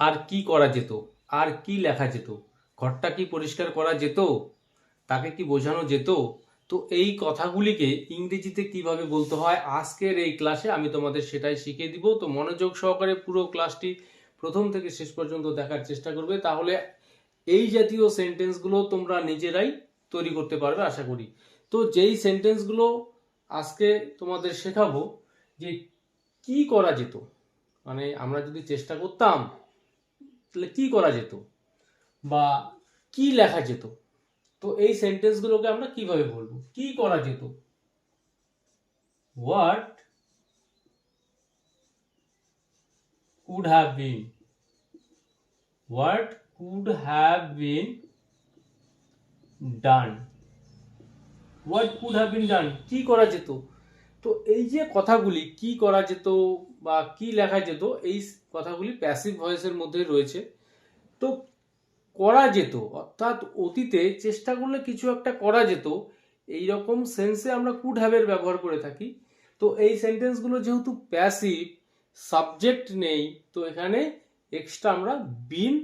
আর কি করা যেত? আর কি লেখা যেত? ঘরটা কি পরিষ্কার করা যেত? তাকে কি বোঝানো যেত? তো এই কথাগুলিকে ইংরেজিতে কীভাবে বলতে হয়? আজকের এই ক্লাসে আমি তোমাদের সেটাই শিখিয়ে দিব। তো মনোযোগ সহকারে পুরো ক্লাসটি প্রথম থেকে শেষ পর্যন্ত দেখার চেষ্টা করবে। তাহলে এই জাতীয় সেন্টেন্সগুলো তোমরা নিজেরাই তৈরি করতে পারবে, আশা করি। তো যেই সেন্টেন্সগুলো আজকে তোমাদের শেখাবো যে কি করা যেত মানে আমরা যদি চেষ্টা করতাম তাহলে কি করা যেত? বা কি লেখা যেত? তো এই সেন্টেন্সগুলোকে আমরা কীভাবে বলব? কি করা যেত? What could have been what could have been done what could have been done কি করা যেত? তো এই যে কথাগুলি, কি করা যেত? বা কি লেখা যেত, এই কথাগুলি প্যাসিভ ভয়েসের মধ্যে রয়েছে। তো করা যেত, অর্থাৎ অতীতে চেষ্টা করলে কিছু একটা করা যেত এই রকম সেন্সে আমরা কুড হ্যাভের ব্যবহার করে থাকি। তো এই সেন্টেন্সগুলো যেহেতু প্যাসিভ সাবজেক্ট নেই, তো এখানে এক্সট্রা আমরা বিন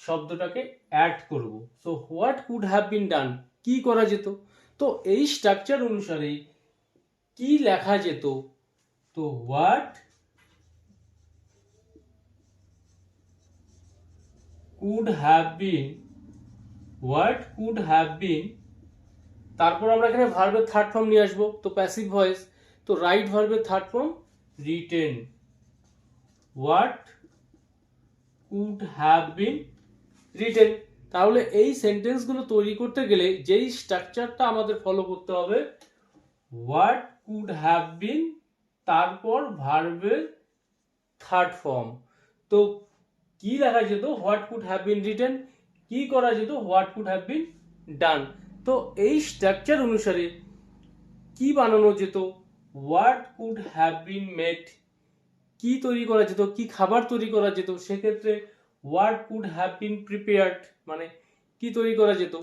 শব্দটাকে অ্যাড করব। So what could have been done কি করা যেত? তো এই স্ট্রাকচার অনুসারে কি লেখা যেত? তো what could have been what could have been তারপর আমরা এখানে ভার্বের থার্ড ফর্ম নিয়ে আসব, তো প্যাসিভ ভয়েস তো রাইট ভার্বের third form written what could have been written তাহলে এই সেন্টেন্সগুলো তৈরি করতে গেলে যেই স্ট্রাকচারটা আমাদের ফলো করতে হবে হোয়াট কুড হ্যাভ বিন তারপর ভার্বের থার্ড ফর্ম তো কি লেখা যেত what could have been written কি করা যেত what could have been done তো এই স্ট্রাকচার অনুসারে কি বানানো যেত what could have been made কি তৈরি করা যেত, কি খাবার তৈরি করা যেত, সেক্ষেত্রে what could have been prepared মানে কি তৈরি করা যেত।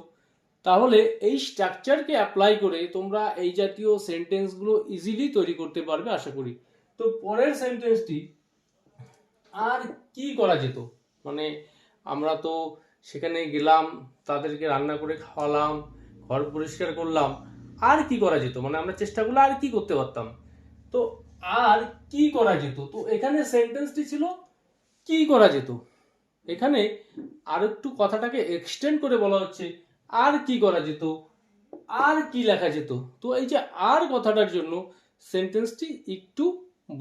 তাহলে এই স্ট্রাকচারকে অ্যাপ্লাই করে তোমরা এই জাতীয় সেন্টেন্সগুলো ইজিলি তৈরি করতে পারবে, আশা করি। তো পরের সেন্টেন্সটি আর কি করা যেত? মানে আমরা তো সেখানে গেলাম, তাদেরকে রান্না করে খাওয়ালাম, ঘর পরিষ্কার করলাম, আর কি করা যেত? মানে আমরা চেষ্টা করলে আর কি করতে পারতাম? তো আর কি করা যেত? তো এখানে সেন্টেন্সটি ছিল, কি করা যেত? এখানে আর একটু কথাটাকে এক্সটেন্ড করে বলা হচ্ছে, আর কি করা যেত? আর কি লেখা যেত? তো এই যে আর কথাটার জন্য সেন্টেন্সটি একটু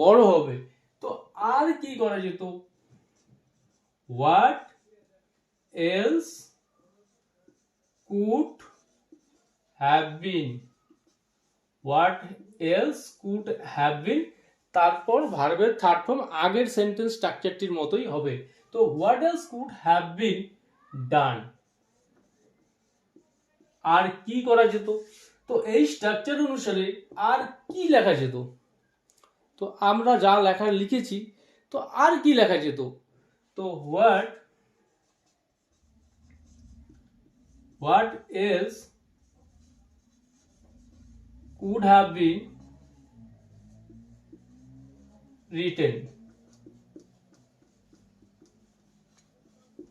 বড় হবে। তো আর কি করা যেত? What else could have been what else could have been তারপর ভার্বের থার্ড ফর্ম আগের সেন্টেন্স স্ট্রাকচারটির মতোই হবে। তো what else could have been done আর কি করা যেত? তো এই স্ট্রাকচার অনুসারে আর কি লেখা যেত? তো আমরা যা লেখা লিখেছি, তো আর কি লেখা যেত? তো what what else could have been written?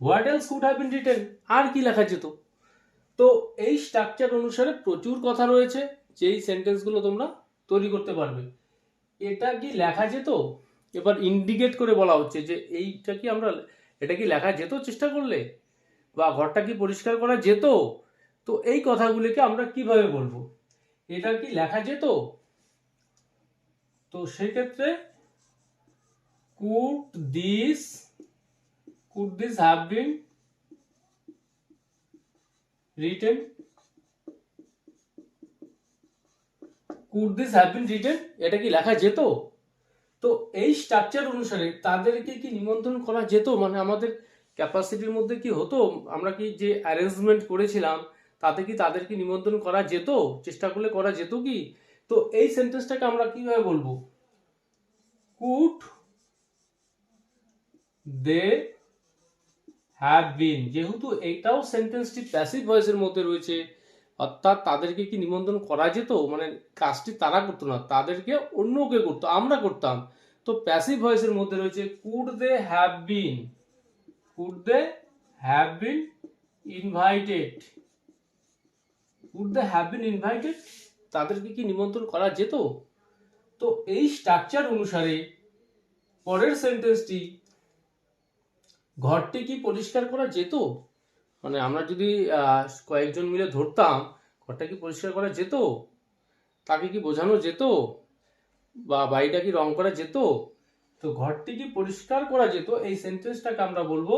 What else could have been written? আর কি লেখা যেত? তো এই স্ট্রাকচার অনুসারে প্রচুর কথা রয়েছে, যেই সেন্টেন্সগুলো তোমরা তৈরি করতে পারবে। এটা কি লেখা যেত? এবার ইন্ডিকেট করে বলা হচ্ছে যে এইটা কি আমরা, এটা কি লেখা যেত চেষ্টা করলে? বা ঘরটা কি পরিষ্কার করা যেত? তো এই কথাগুলিকে আমরা কীভাবে বলব? এটা কি লেখা যেত? তো সেক্ষেত্রে could this could this have been written could this have been written এটা কি লেখা যেত? তো এই স্ট্রাকচার অনুসারে তাদেরকে কি নিমন্ত্রণ করা যেত? মানে আমাদের ক্যাপাসিটির মধ্যে কি হতো? আমরা কি যে অ্যারেঞ্জমেন্ট করেছিলাম, তাতে কি তাদেরকে নিমন্ত্রণ করা যেত? চেষ্টা করলে করা যেত কি? তো এই সেন্টেন্সটাকে আমরা কীভাবে বলব? কুট দে হ্যাভ বিন যেহেতু এইটাও সেন্টেন্সটি প্যাসিভ ভয়েসের মধ্যে রয়েছে অর্থাৎ তাদেরকে কি নিমন্ত্রণ করা যেত? মানে কাজটি তারা করতো না, তাদেরকে অন্য কেউ করতো, আমরা করতাম। তো প্যাসিভ ভয়েসের মধ্যে রয়েছে could they have been could they have been invited could they have been invited তাদেরকে কি নিমন্ত্রণ করা যেত? তো এই স্ট্রাকচার অনুসারে পরের সেন্টেন্সটি ঘরটি কি পরিষ্কার করা যেত? মানে আমরা যদি কয়েকজন মিলে ধরতাম, ঘরটা কি পরিষ্কার করা যেত? তাকে কি বোঝানো যেত? বা বাড়িটা কি রং করা যেত? তো ঘরটি কি পরিষ্কার করা যেত? এই সেন্টেন্সটাকে আমরা বলব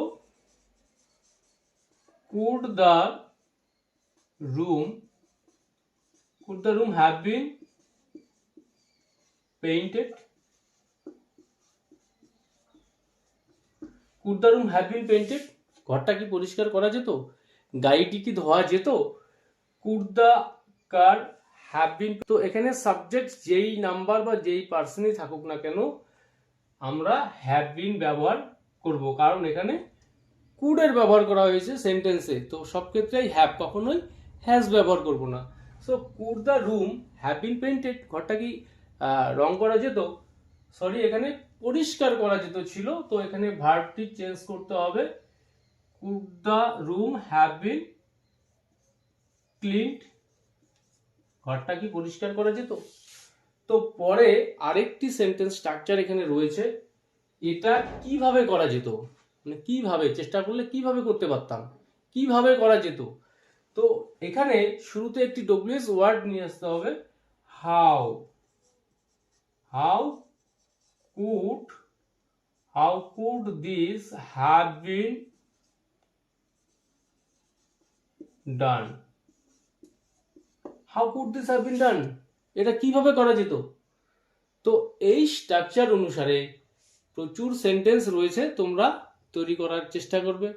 could the room could the room have been painted could the room have been painted ঘরটা কি পরিষ্কার করা যেত? গাড়িটি কি ধোয়া যেত? Could the car have been তো এখানে সাবজেক্ট যেই নাম্বার বা যেই পার্সনই থাকুক না কেন, আমরা হ্যাভ বিন ব্যবহার করব। কারণ এখানে কুডের ব্যবহার করা হয়েছে সেন্টেন্সে তো সব ক্ষেত্রেই হ্যাভ কখনোই হ্যাজ ব্যবহার করব না। So could the room have been painted ঘরটা কি রং করা যেত? সরি এখানে পরিষ্কার করা যেত ছিল। তো এখানে ভার্বটি চেঞ্জ করতে হবে। Could the room have been cleaned ঘরটা কি পরিষ্কার করা যেত? তো পরে আরেকটি সেন্টেন্স স্ট্রাকচার এখানে রয়েছে। এটা কীভাবে করা যেত? মানে কীভাবে, চেষ্টা করলে কীভাবে করতে পারতাম? কীভাবে করা যেত? তো এখানে শুরুতে একটি ডব্লিউএস ওয়ার্ড নিয়ে আসতে হবে। How how could how could this have been done how could this have been done এটা কীভাবে করা যেত? তো এই স্ট্রাকচার অনুসারে প্রচুর সেন্টেন্স রয়েছে, তোমরা তৈরি করার চেষ্টা করবে।